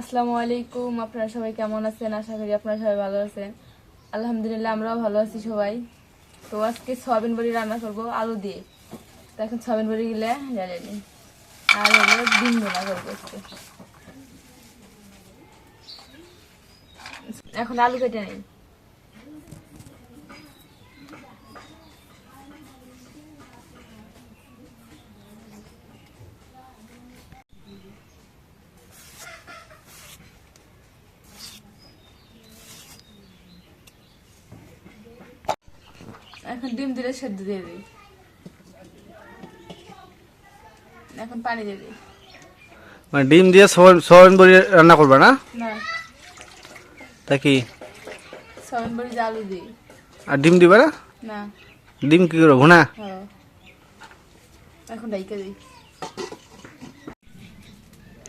আসসালামু আলাইকুম, আপনারা সবাই কেমন আছেন? আশা করি আপনারা সবাই ভালো আছেন। আলহামদুলিল্লাহ, আমরাও ভালো আছি সবাই। তো আজকে সয়াবিন বড়ি রান্না করব, আলু দিয়ে। তো এখন সয়াবিন বড়ি গেলে জানি আর হলো ডিম ভোনা করব আজকে। এখন আলু কেটে নেই। এখন ডিম দিলে সেদ্ধ দিয়ে দিই। এখন পানি দিয়ে দিই। মানে ডিম দিয়ে সোয়াবিন বড়ি রান্না করবে না? না। তা কি? সয়াবিন বড়ি আলু দিই। আর ডিম দিবে না? না। ডিম কি করব ভুনা? হ্যাঁ। এখন ডাইকে দিই।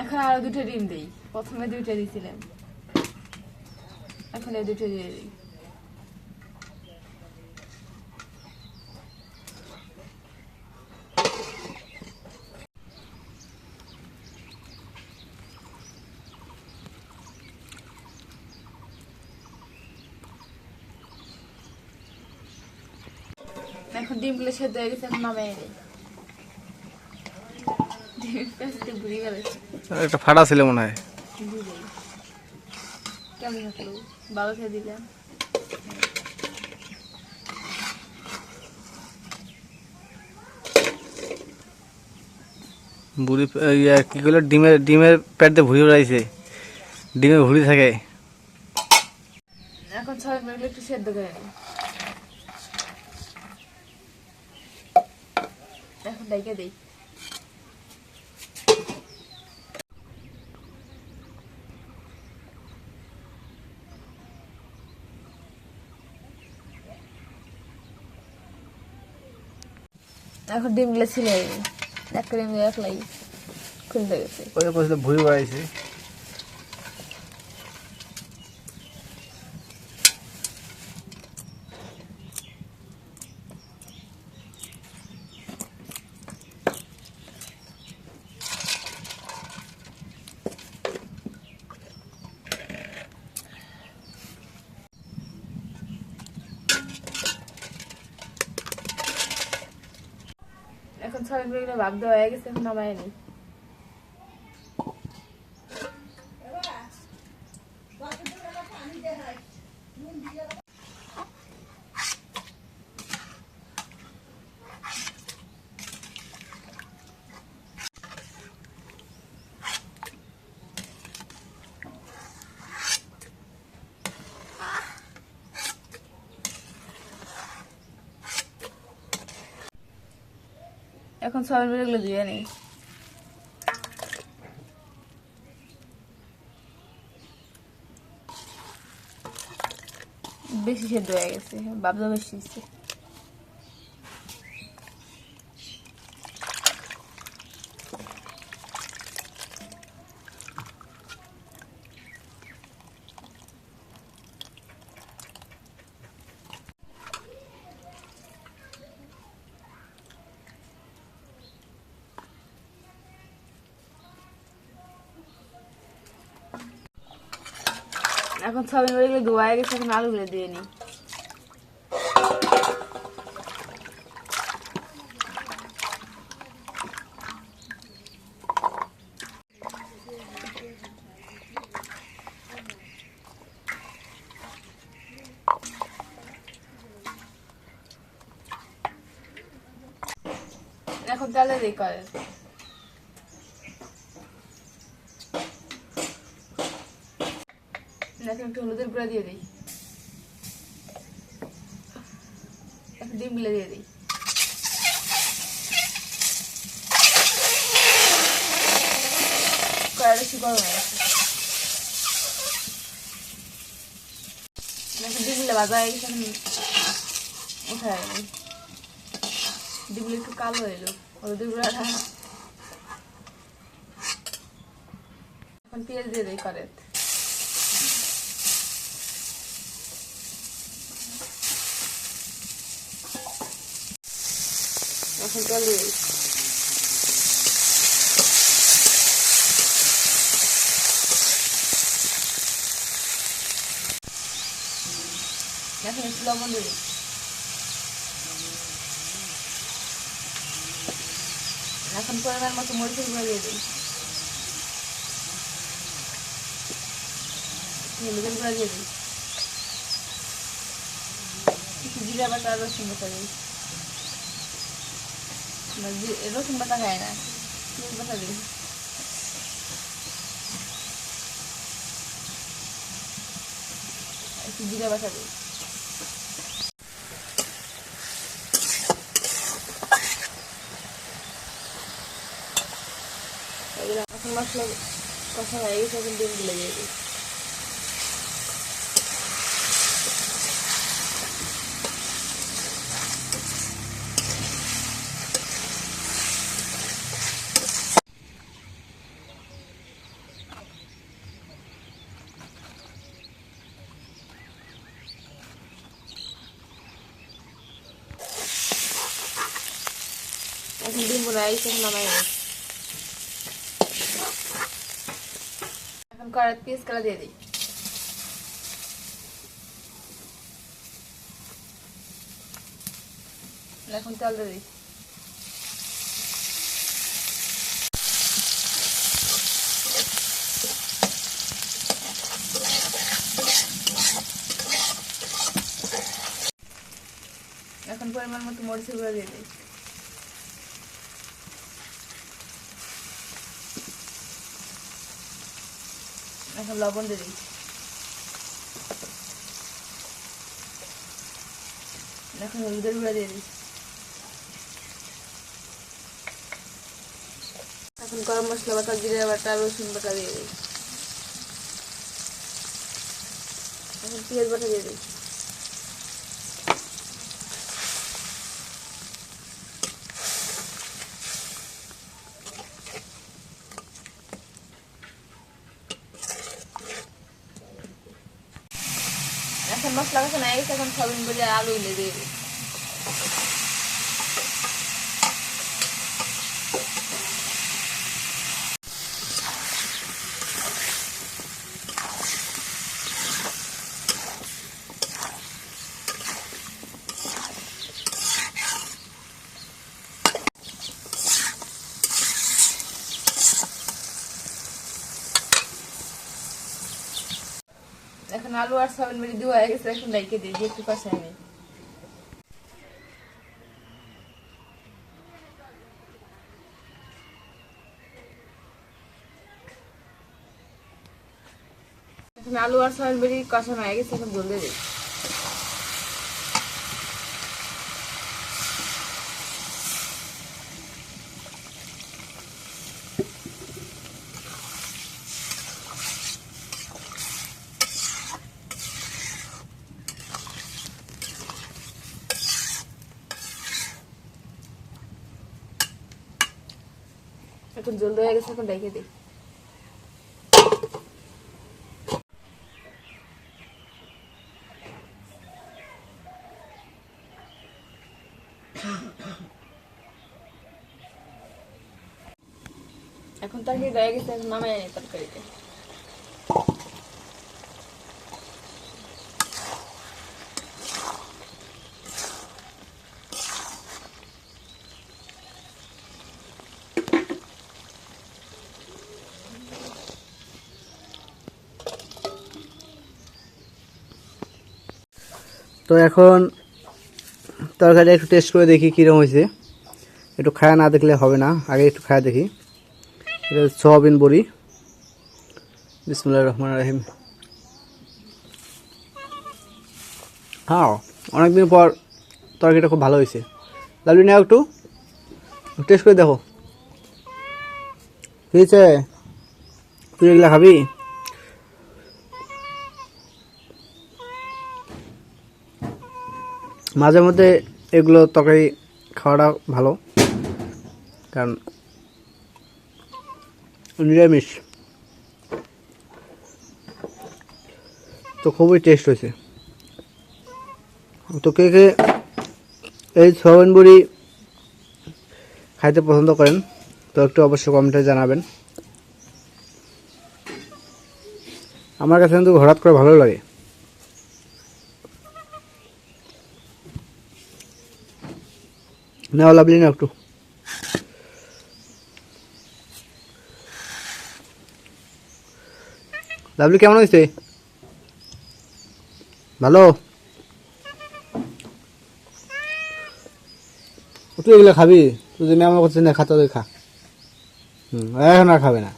এখন আরও দুটো ডিম দিই। প্রথমে দুইটা দিয়েছিলাম এখন এই দুটো দিয়ে দিই। এখন ডিমগুলো সেদ্ধ হয়ে গেছে এখন নামাই প্যাঁচতে একটা ফাটা ছিল মনে হয়। কেমন থাকল খেয়ে দিলাম বুড়ি ইয়া কি করল ডিমের ডিমের পেট দিয়ে ভুড়ি উড়াইছে। ডিমে ভুড়ি থাকে। এখন মিনিট একটু সেদ্ধ করে এখন ডাইকে দিই। এখন ডিমগুলো ছিল একটা ডিম একলাই খুলতে গেছে। ভুড়ি উড়াইছে ছয় মিনিট ভাগ হয়ে গেছে এখন নামায় নি। এখন সয়াবিন মিনিটগুলো ধুয়ে নিই। বেশি সেদ্ধ হয়ে গেছে বাবদা বেশি এখন সয়াবিন বড়িগুলো ধোয়া গেছে এখন আলু আলুগুলো দিয়ে নিই। এখন তাহলে দিই করে এখন একটু হলুদের গুঁড়া দিয়ে দিই। ডিমগুলো দিয়ে দিই। হয়ে গেছে। ডিমগুলো একটু কালো এলো এখন পেঁয়াজ দিয়ে দিই করে রসুনটা নিয়ে দেখেন, একটু লবণ দেবে এখন পরিমাণ মতো মরিচের গুঁড়া দিয়ে দিন। হলুদের গুঁড়া দিয়ে দিন। জিরা বাটা রসুন বাটা দিই রসুন বাটা খায় না পেঁয়াজ বাটা দিই একটু জিরা বাটা কষা হয়ে গেছে এখন ডিমগুলো দিয়ে ডিমগুলো নামাই এখন কড়াই পিস করে দিয়ে দিই। এখন তেল দিয়ে দিই। এখন পরিমাণ মতো মরিচের গুঁড়া দিয়ে দিই। এখন লবণ দিয়ে দিচ্ছি। এখন হলুদের গুঁড়া দিয়ে দিচ্ছি। এখন গরম মশলা বাটা, জিরা বাটা, রসুন বাটা দিয়ে দিচ্ছি। এখন পেঁয়াজ বাটা দিয়ে দিই এখন মশলা কষা নাই গেছে এখন সবিন করে এখন আলু আর সাবান মিলে দেওয়া হয়ে গেছে, এখন ডাইকে দিই, দিয়ে একটু কষাই নিই। এখন আলু আর সয়াবিন বেরি কষানো হয়ে গেছে, এখন জল দিয়ে দিই। এখন জল হয়ে গেছে এখন ডাইকে দিই। এখন তরকারি হয়ে গেছে নামে তরকারিতে। তো এখন তরকারিটা একটু টেস্ট করে দেখি কীরকম হয়েছে। একটু খায়া না দেখলে হবে না, আগে একটু খায়া দেখি। এটা সয়াবিন বড়ি। বিসমুল্লাহ রহমান রাহিম। হ্যাঁ অনেকদিন পর তরকারিটা খুব ভালো হয়েছে। লাভলি নাও একটু। টেস্ট করে দেখো। ঠিক আছে? তুই এগুলা খাবি? মাঝে মধ্যে এগুলো তরকারি খাওয়াটা ভালো। কারণ নিরামিষ। তো খুবই টেস্ট হয়েছে। তো কে কে এই সোয়াবিন বড়ি খাইতে পছন্দ করেন, তো একটু অবশ্যই কমেন্টে জানাবেন। আমার কাছে কিন্তু হঠাৎ করে ভালো লাগে। নাও লাভলি না একটু। লাভলি কেমন হয়েছে? ভালো? তুই এগুলো খাবি? তুই যদি আমার করছিস না খাতে খা। হুম, এখন আর খাবে না।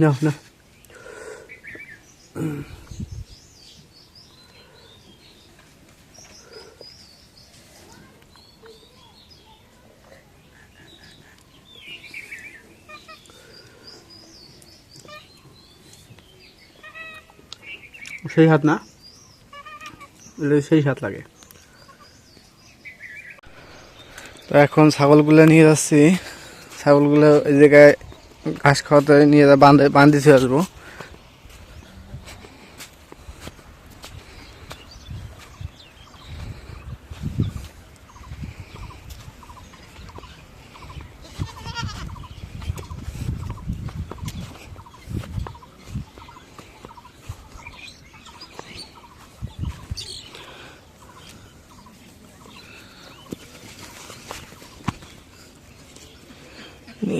নাও না। সেই হাত না সেই হাত লাগে। তো এখন ছাগলগুলো নিয়ে যাচ্ছি। ছাগলগুলো এই জায়গায় ঘাস খাওয়াতে নিয়ে বান্ধে বান্ধি আসব।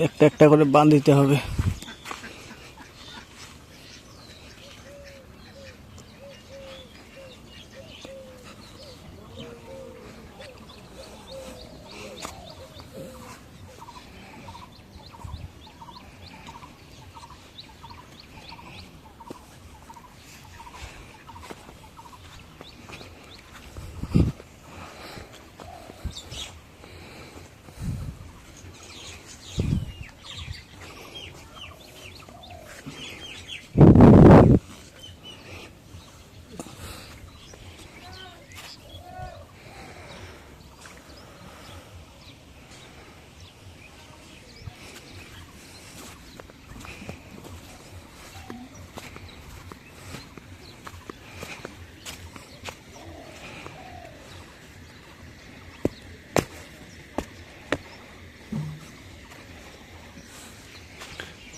একটা একটা করে বাঁধ দিতে হবে।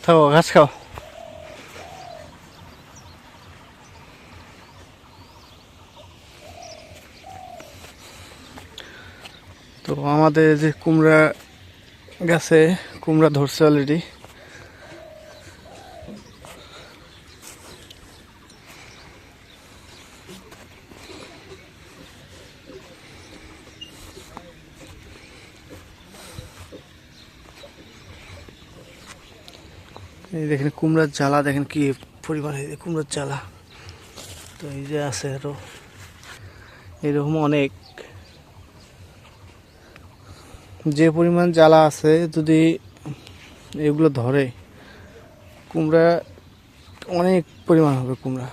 থাকো ঘাস খাও তো আমাদের যে কুমড়া গাছে কুমড়া ধরছে অলরেডি এই দেখেন কুমড়ার জ্বালা দেখেন কি পরিমাণ যে কুমড়ার জ্বালা। তো এই যে আছে আরও। এরকম অনেক। যে পরিমাণ জ্বালা আছে, যদি এগুলো ধরে, কুমড়া অনেক পরিমাণ হবে কুমড়া।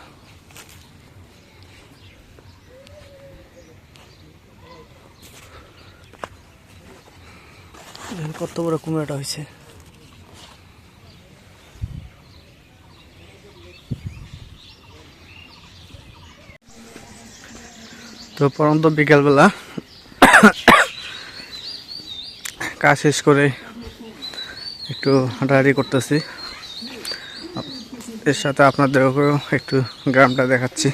কত বড় কুমড়াটা হয়েছে। তো পরন্ত বিকালবেলা কাজ শেষ করে একটু হাঁটাহাঁটি করতেছি। এর সাথে আপনাদেরকেও একটু গ্রামটা দেখাচ্ছি।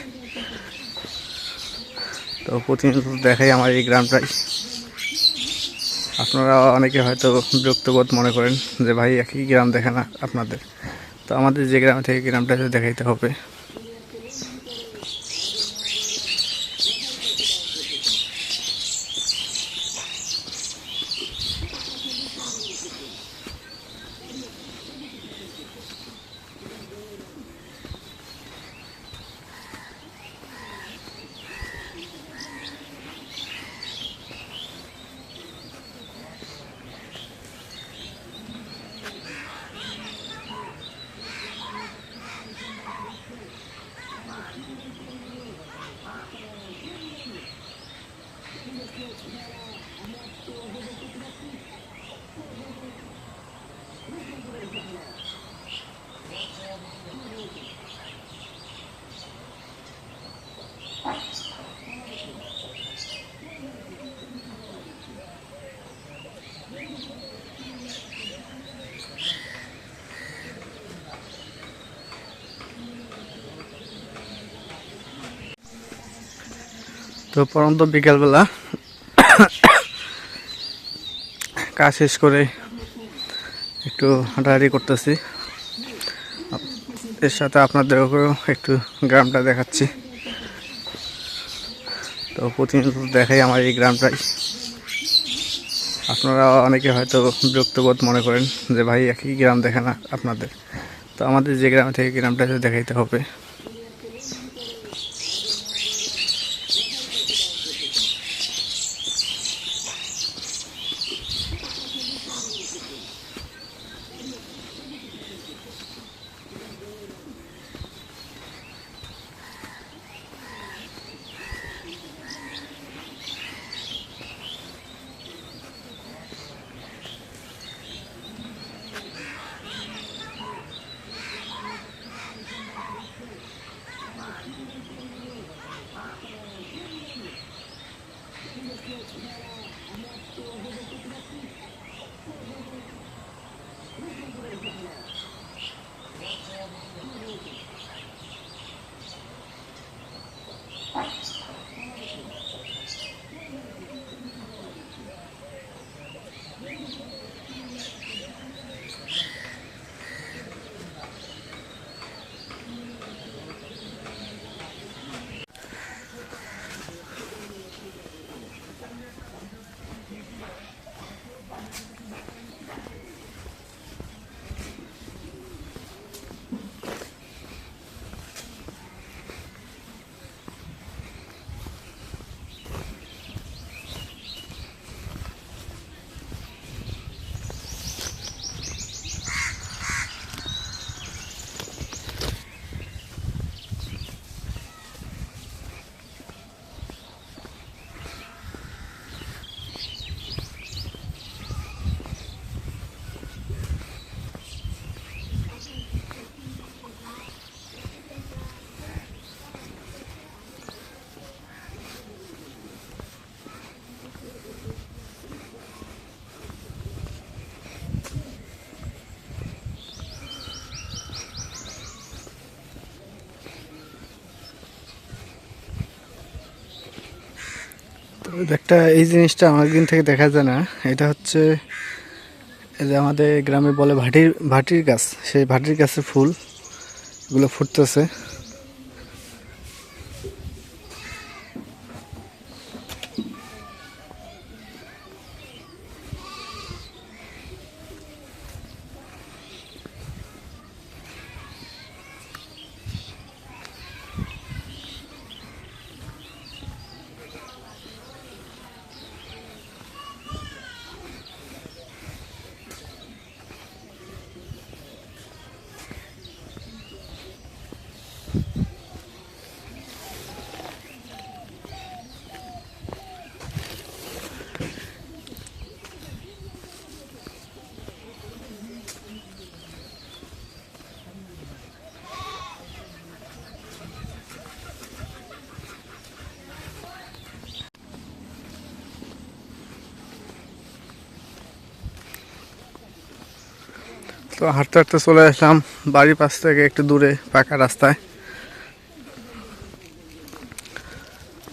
তো প্রতিনিয়ত দেখাই আমার এই গ্রামটাই। আপনারা অনেকে হয়তো বিরক্তবোধ মনে করেন যে ভাই একই গ্রাম দেখে না আপনাদের। তো আমাদের যে গ্রাম থেকে গ্রামটা দেখাইতে হবে। তো পরন্ত বিকালবেলা কাজ শেষ করে একটু হাঁটাহাঁটি করতেছি। এর সাথে আপনাদেরকেও একটু গ্রামটা দেখাচ্ছি। তো প্রতিনিয়ত দেখাই আমার এই গ্রামটাই। আপনারা অনেকে হয়তো বিরক্তবোধ মনে করেন যে ভাই একই গ্রাম দেখে না আপনাদের। তো আমাদের যে গ্রাম থেকে গ্রামটা দেখাইতে হবে। একটা, এই জিনিসটা অনেকদিন থেকে দেখা যায় না। এটা হচ্ছে, এই যে আমাদের গ্রামে বলে ভাটির ভাটির গাছ। সেই ভাটির গাছের ফুল, এগুলো ফুটতেছে। তো হাঁটতে হাঁটতে চলে আসলাম বাড়ির পাশ থেকে একটু দূরে পাকা রাস্তায়।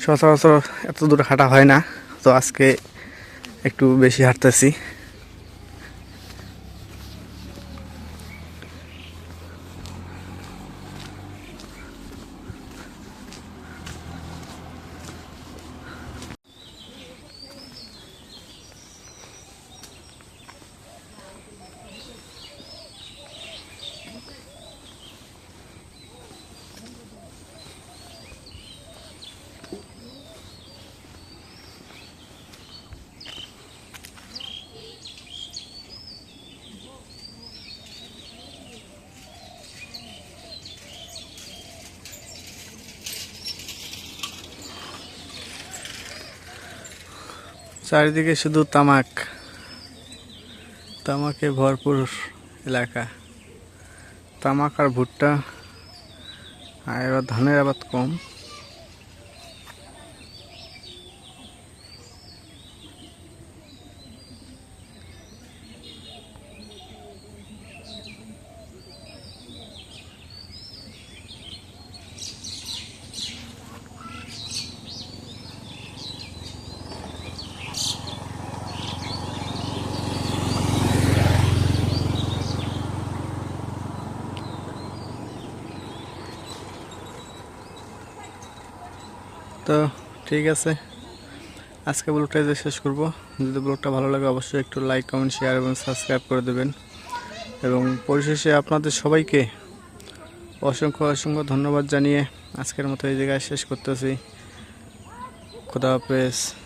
সচরাচর এত দূরে হাঁটা হয় না, তো আজকে একটু বেশি হাঁটতেছি। চারিদিকে শুধু তামাক। তামাকে ভরপুর এলাকা। তামাক আর ভুট্টা আর এবার ধানের আবাদ কম তো ঠিক আছে। আজকে ব্লগটা যে শেষ করব। যদি ব্লগটা ভালো লাগে, অবশ্যই একটু লাইক কমেন্ট শেয়ার এবং সাবস্ক্রাইব করে দেবেন। এবং পরিশেষে আপনাদের সবাইকে অসংখ্য অসংখ্য ধন্যবাদ জানিয়ে আজকের মতো এই জায়গায় শেষ করতেছি। খোদা হাফেজ।